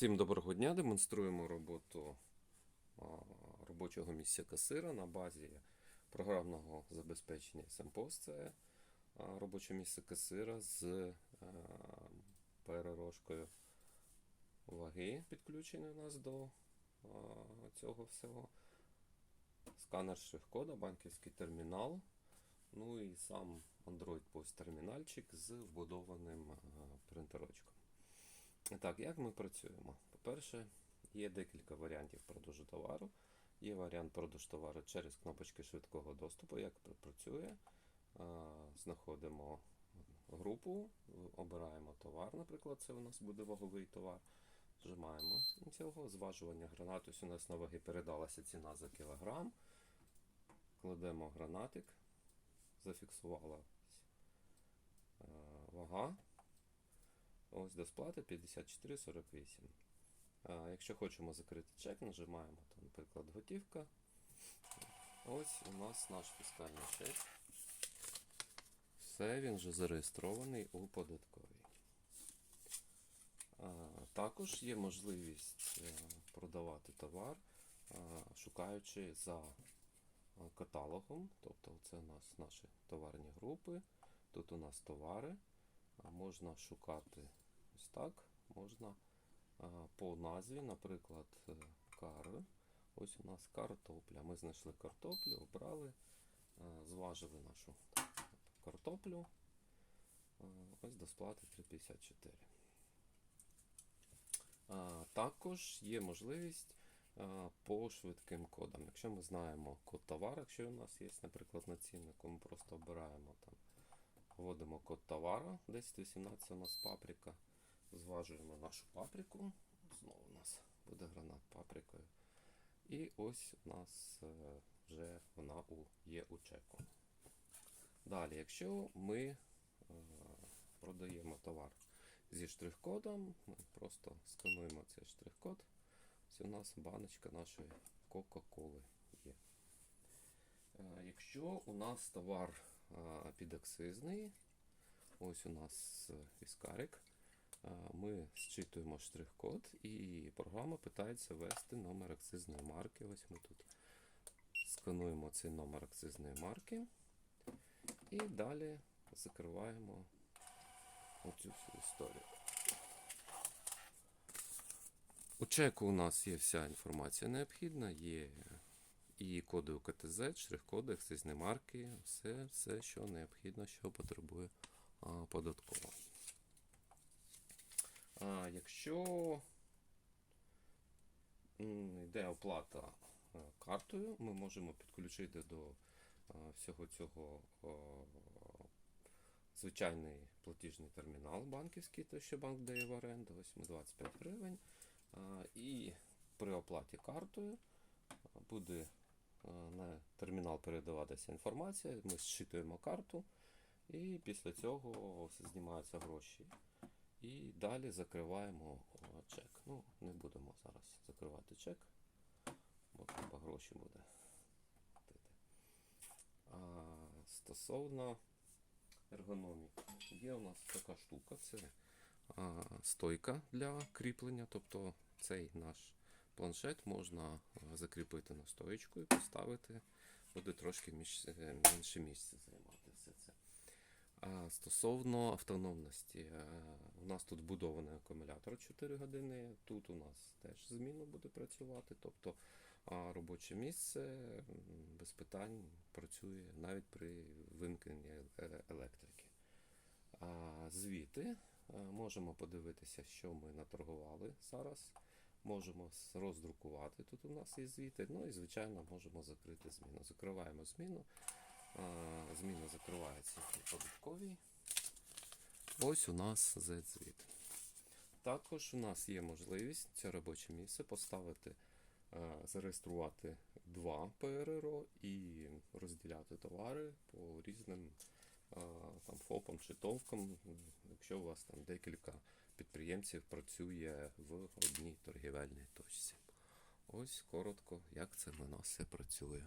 Всім доброго дня. Демонструємо роботу робочого місця касира на базі програмного забезпечення SMPOS. Це робоче місце касира з перерожкою ваги, підключений у нас до цього всього. Сканер штрих-кода, банківський термінал. Ну і сам Android Post термінальчик з вбудованим принтерочком. Так, як ми працюємо? По-перше, є декілька варіантів продажу товару. Є варіант продажу товару через кнопочки швидкого доступу. Як працює? Знаходимо групу, обираємо товар, наприклад, це у нас буде ваговий товар. Зжимаємо цього зважування гранат. Ось у нас на ваги передалася ціна за кілограм. Кладемо гранатик, зафіксувалась е, вага. Ось до сплати 54,48. А, якщо хочемо закрити чек, нажимаємо там, наприклад, готівка. Ось у нас наш фіскальний чек. Все, він вже зареєстрований у податковій. Також є можливість е, продавати товар, шукаючи за каталогом. Тобто це у нас наші товарні групи. Тут у нас товари. Можна шукати ось так. Можна по назві, наприклад, е, кари. Ось у нас картопля. Ми знайшли картоплю, обрали, зважили нашу картоплю. Ось до сплати 3,54. Також є можливість по швидким кодам. Якщо ми знаємо код товару, якщо у нас є, наприклад, на ціннику, ми просто обираємо там Вводимо код товару 1018 у нас паприка. Зважуємо нашу паприку. Знову у нас буде гранат паприкою. І ось у нас е, вже вона є у чеку. Далі, якщо ми е, продаємо товар зі штрих-кодом, ми просто скануємо цей штрих-код. Ось у нас баночка нашої Кока-Коли є. Е, Якщо у нас товар підакцизний. Ось у нас віскарик. Ми зчитуємо штрих-код і програма питається ввести номер акцизної марки. Ось ми тут скануємо цей номер акцизної марки. І далі закриваємо оцю всю історію. У чеку у нас є вся інформація необхідна, є і коди УКТЗ, штрих-коди, акцизні марки, все, все, що необхідно, що потребує податкова. А, якщо йде оплата картою, ми можемо підключити до всього цього звичайний платіжний термінал банківський, той, що банк дає в оренду, ось ми 25 гривень. І при оплаті картою буде на термінал передаватися інформація, ми зчитуємо карту, і після цього знімаються гроші. І далі закриваємо чек. Ну, не будемо зараз закривати чек, бо треба гроші буде. А, стосовно ергономіки, є у нас така штука, це а, стойка для кріплення, тобто цей наш планшет можна закріпити на стоечку і поставити, буде трошки між, е, менше місця займати стосовно автономності, е, у нас тут вбудований акумулятор 4 години. Тут у нас теж змінно буде працювати. Тобто робоче місце без питань працює навіть при вимкненні е- електрики. Звіти е, можемо подивитися, що ми наторгували зараз. Можемо роздрукувати. Тут у нас є звіти. Ну і, звичайно, можемо закрити зміну. Закриваємо зміну. Зміна закривається податковій. Ось у нас Z-звіт. Також у нас є можливість це робоче місце поставити, е, зареєструвати два ПРРО і розділяти товари по різним е, там, ФОПам чи ТОВкам, якщо у вас там декілька підприємців працює в одній торгівельній точці. Ось коротко, як це в нас все працює.